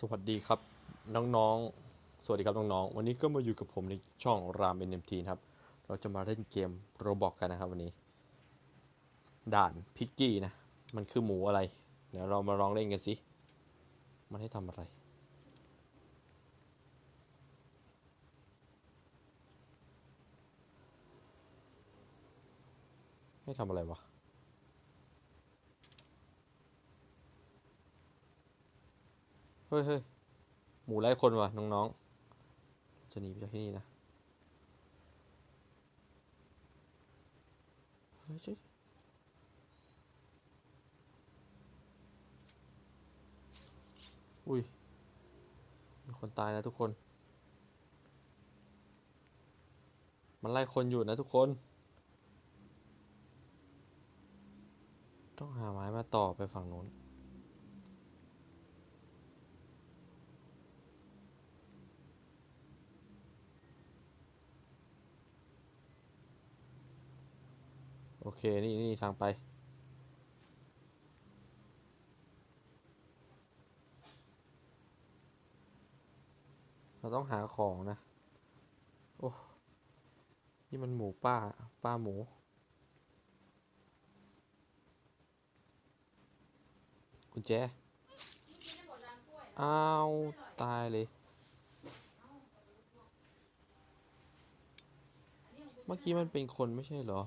สวัสดีครับน้องๆ สวัสดีครับน้องๆ วันนี้ก็มาอยู่กับผมในช่องราม NMT นะครับ เราจะมาเล่นเกมโรบอกกันนะครับวันนี้ ด่านพิกกี้นะ มันคือหมูอะไร เดี๋ยวเรามาลองเล่นกันสิ มันให้ทำอะไร ให้ทำอะไรวะ เฮ้ยเฮ้ยหมูไล่คนว่ะน้องๆ จะหนีไปจากที่นี่นะเฮ้ยอุ้ย มีคนตายนะทุกคน มันไล่คนอยู่นะทุกคน ต้องหาไม้มาต่อไปฝั่งนู้น โอเค นี่นี่ทางไป เราต้องหาของนะ โอ้ นี่มันหมูป้า ป้าหมูกุญแจอ้าวตายเลย เมื่อกี้มันเป็นคนไม่ใช่เหรอ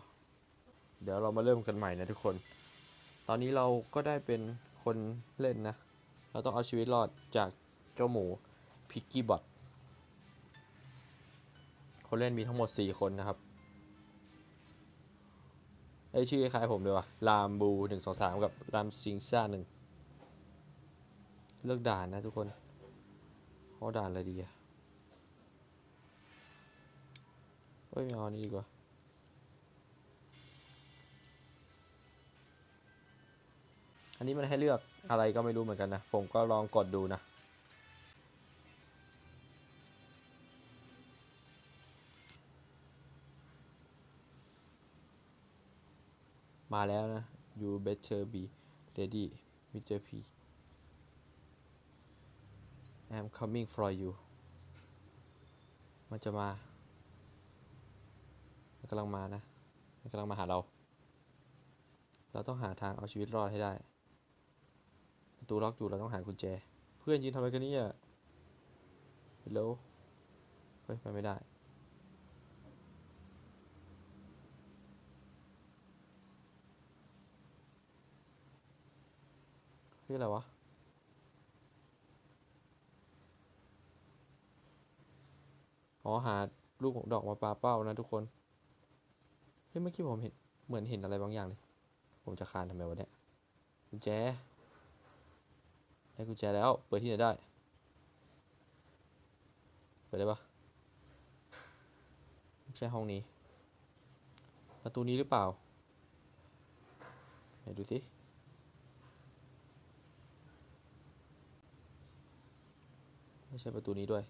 เดี๋ยวเรามาเริ่มกันใหม่นะทุกคน ตอนนี้เราก็ได้เป็นคนเล่นนะ เราต้องเอาชีวิตรอดจากเจ้าหมูพิกกี้บอทคนเล่นมีทั้งหมด 4 คนนะครับไอชื่อคล้ายผมเลยว่ะลามบูหนึ่งสองสามกับลามซิงซ่าหนึ่งเลือกด่านนะทุกคนเขาด่านอะไรดีอะเฮ้ยไม่เอาอันนี้ดีกว่า อันนี้มันให้เลือกอะไรก็ไม่รู้เหมือนกันนะ ผมก็ลองกดดูนะ มาแล้วนะ you better be ready Mr. P I'm coming for you มันจะมา มันกำลังมานะ มันกำลังมาหาเรา เราต้องหาทางเอาชีวิตรอดให้ได้ ตูล็อกอยู่เราต้องหากุญแจ เพื่อนยืนทำอะไรกันเนี่ยฮัลโหลเฮ้ยไปไม่ได้ เฮ้ยอะไรวะอ๋อหาลูกดอกมาปาเป้านะทุกคน เฮ้ยเมื่อกี้ผมเห็นเหมือนเห็นอะไรบางอย่างเลย ผมจะคานทำไมวะเนี่ยกุญแจ ได้กุญแจแล้ว เปิดที่ไหนได้ เปิดได้ปะไม่ใช่ห้องนี้ ประตูนี้หรือเปล่า ไหนดูสิไม่ใช่ประตูนี้ด้วย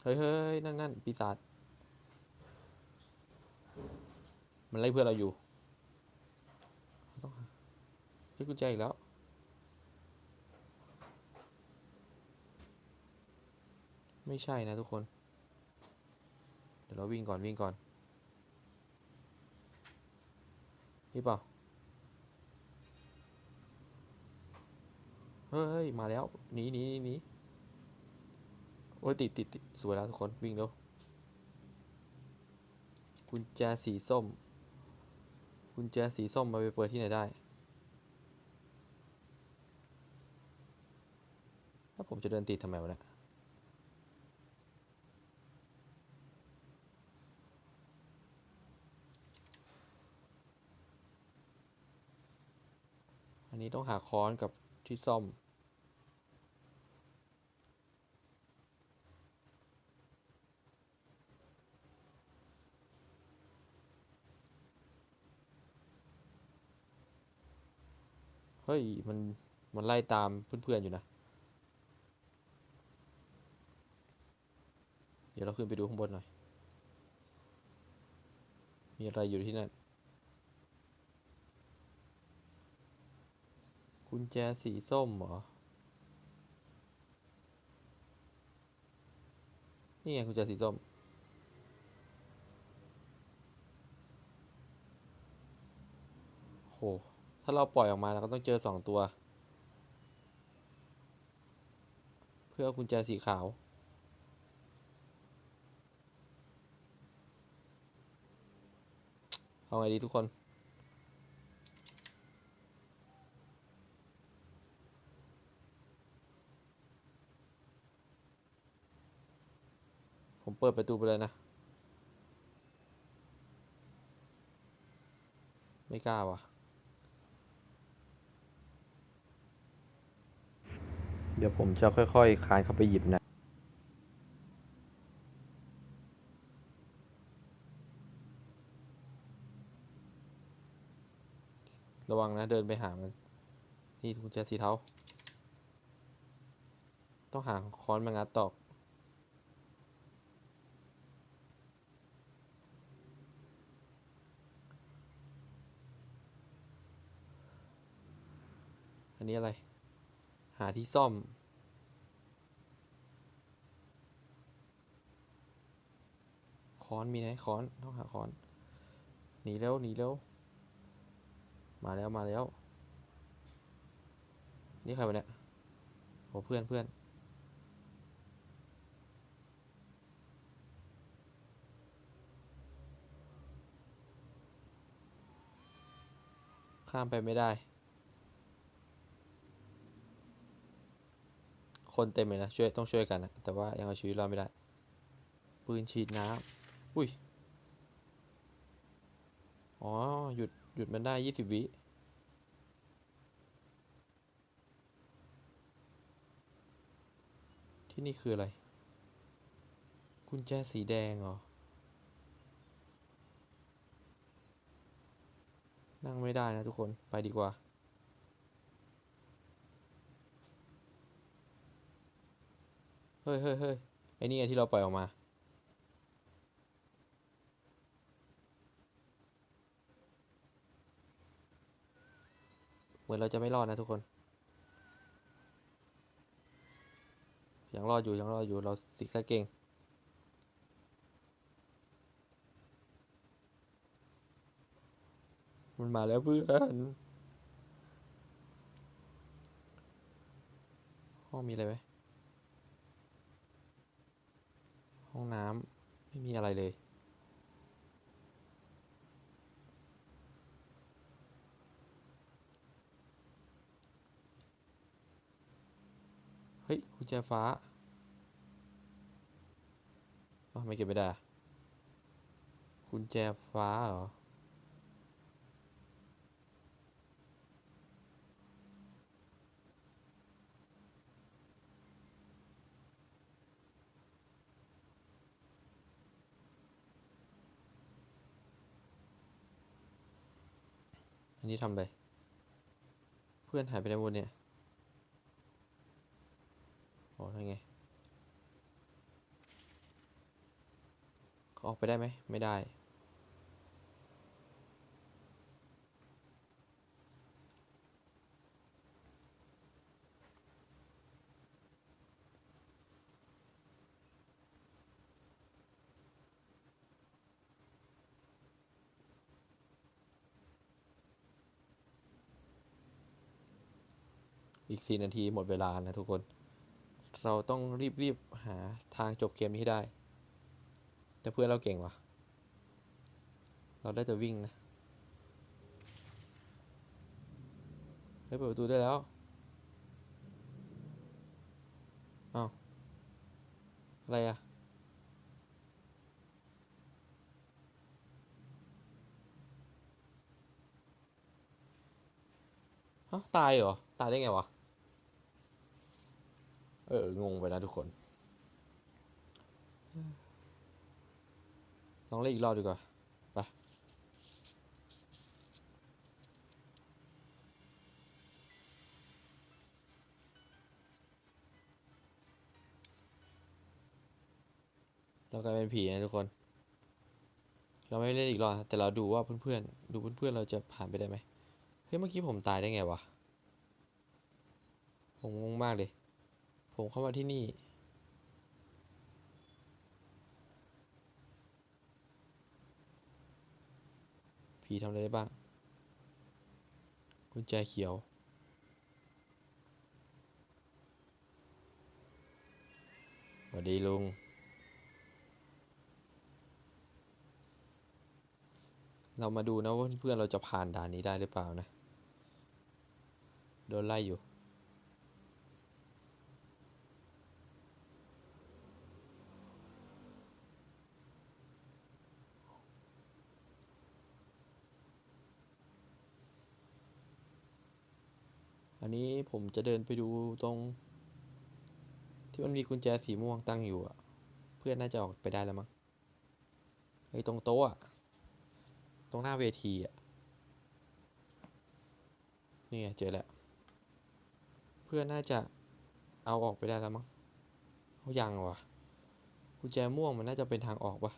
เฮ้ยเฮ้ยนั่นนั่นปีศาจ มันไล่เพื่อนเราอยู่ เฮ้ยกุญแจอีกแล้ว ไม่ใช่นะทุกคน เดี๋ยวเราวิ่งก่อนวิ่งก่อนนี่เปล่าเฮ้ย มาแล้วหนีหนีหนีหนีโอ้ยติดติดติดสวยแล้วทุกคนวิ่งเร็วกุญแจสีส้ม กุญแจสีส้มมาไปเปิดที่ไหนได้ แล้วผมจะเดินติดทำไมวะเนี่ยอันนี้ต้องหาค้อนกับที่ซ่อม เฮ้ย มัน มันไล่ตามเพื่อนๆอยู่นะ เดี๋ยวเราขึ้นไปดูข้างบนหน่อย มีอะไรอยู่ที่นั่น กุญแจสีส้มเหรอ นี่ไงกุญแจสีส้ม โห ถ้าเราปล่อยออกมาเราก็ต้องเจอสองตัว เพื่อกุญแจสีขาว เอาไงดีทุกคนผมเปิดประตูไปเลยนะ ไม่กล้าว่ะ เดี๋ยวผมจะค่อยๆคลานเข้าไปหยิบนะ ระวังนะเดินไปหามัน นี่กุญแจสีเทา ต้องหาค้อนมางัดตอก อันนี้อะไร หาที่ซ่อมค้อนมีไหมค้อนต้องหาค้อนหนีเร็วหนีเร็ว มาแล้วมาแล้ว นี่ใครวะเนี่ยโอ้เพื่อนเพื่อนข้ามไปไม่ได้ คนเต็มเลยนะช่วยต้องช่วยกันนะแต่ว่ายังเอาชีวิตรอดไม่ได้ ปืนฉีดน้ำอุ้ย อ๋อ หยุด หยุดมันได้ยี่สิบวิที่นี่คืออะไร กุญแจสีแดงเหรอ นั่งไม่ได้นะทุกคน ไปดีกว่า เฮ้ยเฮ้ยเฮ้ยไอ้นี่ไงที่เราปล่อยออกมา เหมือนเราจะไม่รอดนะทุกคน ยังรอดอยู่ยังรอดอยู่เราสิกแซกเก่งมันมาแล้วเพื่อนห้องมีอะไรไหมห้องน้ำไม่มีอะไรเลย เฮ้ยกุญแจฟ้าอไม่เก็บไม่ได้กุญแจฟ้าเหรออันนี้ทำอะไร เพื่อนหายไปไหนหมดเนี่ย ออนั่นไงเขาออกไปได้ไหม ไม่ได้ อีกสี่นาทีหมดเวลานะทุกคน เราต้องรีบรีบหาทางจบเกมนี้ให้ได้ แต่เพื่อนเราเก่งว่ะเราได้จะวิ่งนะเฮ้ยเปิดประตูได้แล้วอ้าวอะไรอะฮะตายเหรอ ตายได้ไงวะ เออ งงไปนะทุกคน ลองเล่นอีกรอบดีกว่า ไป เรากลายเป็นผีนะทุกคน เราไม่เล่นอีกรอบ แต่เราดูว่าเพื่อนๆ ดูเพื่อนๆ เราจะผ่านไปได้ไหม เฮ้ย เมื่อกี้ผมตายได้ไงวะ ผมงงมากเลย ผมเข้ามาที่นี่ ผีทำอะไรได้บ้าง กุญแจเขียว สวัสดีลุง เรามาดูนะว่าเพื่อนเราจะผ่านด่านนี้ได้หรือเปล่านะ โดนไล่อยู่ อันนี้ผมจะเดินไปดูตรง ที่มันมีกุญแจสีม่วงตั้งอยู่อะเพื่อนน่าจะออกไปได้แล้วมั้งไอ้ตรงโต๊ะอะตรงหน้าเวทีอะนี่ไงเจอแล้วเพื่อนน่าจะเอาออกไปได้แล้วมั้งเขายังวะกุญแจม่วงมันน่าจะเป็นทางออกปะ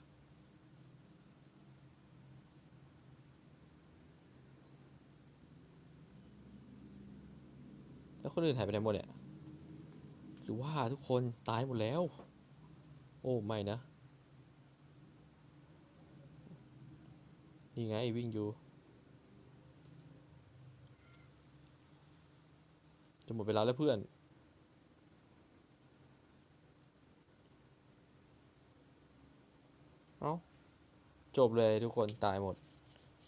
แล้วคนอื่นหายไปไหนหมดเนี่ย หรือว่าทุกคนตายหมดแล้ว โอ้ ไม่นะ นี่ไงวิ่งอยู่ จะหมดเวลาแล้วเพื่อนเอ้าจบเลยทุกคนตายหมด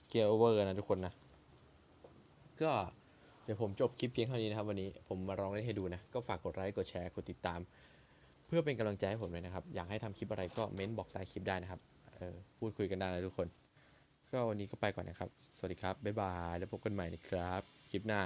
เกียร์โอเวอร์นะทุกคนนะ ก็ ดี๋ยวผมจบคลิปเพียงเท่านี้นะครับ วันนี้ผมมาลองเล่นให้ดูนะ ก็ฝากกดไลค์กดแชร์กดติดตาม เพื่อเป็นกำลังใจให้ผมเลยนะครับ อยากให้ทำคลิปอะไรก็เม้นบอกใต้คลิปได้นะครับเออพูดคุยกันได้นะทุกคน ก็วันนี้ก็ไปก่อนนะครับ สวัสดีครับบ๊ายบายแล้วพบกันใหม่นะครับคลิปหน้า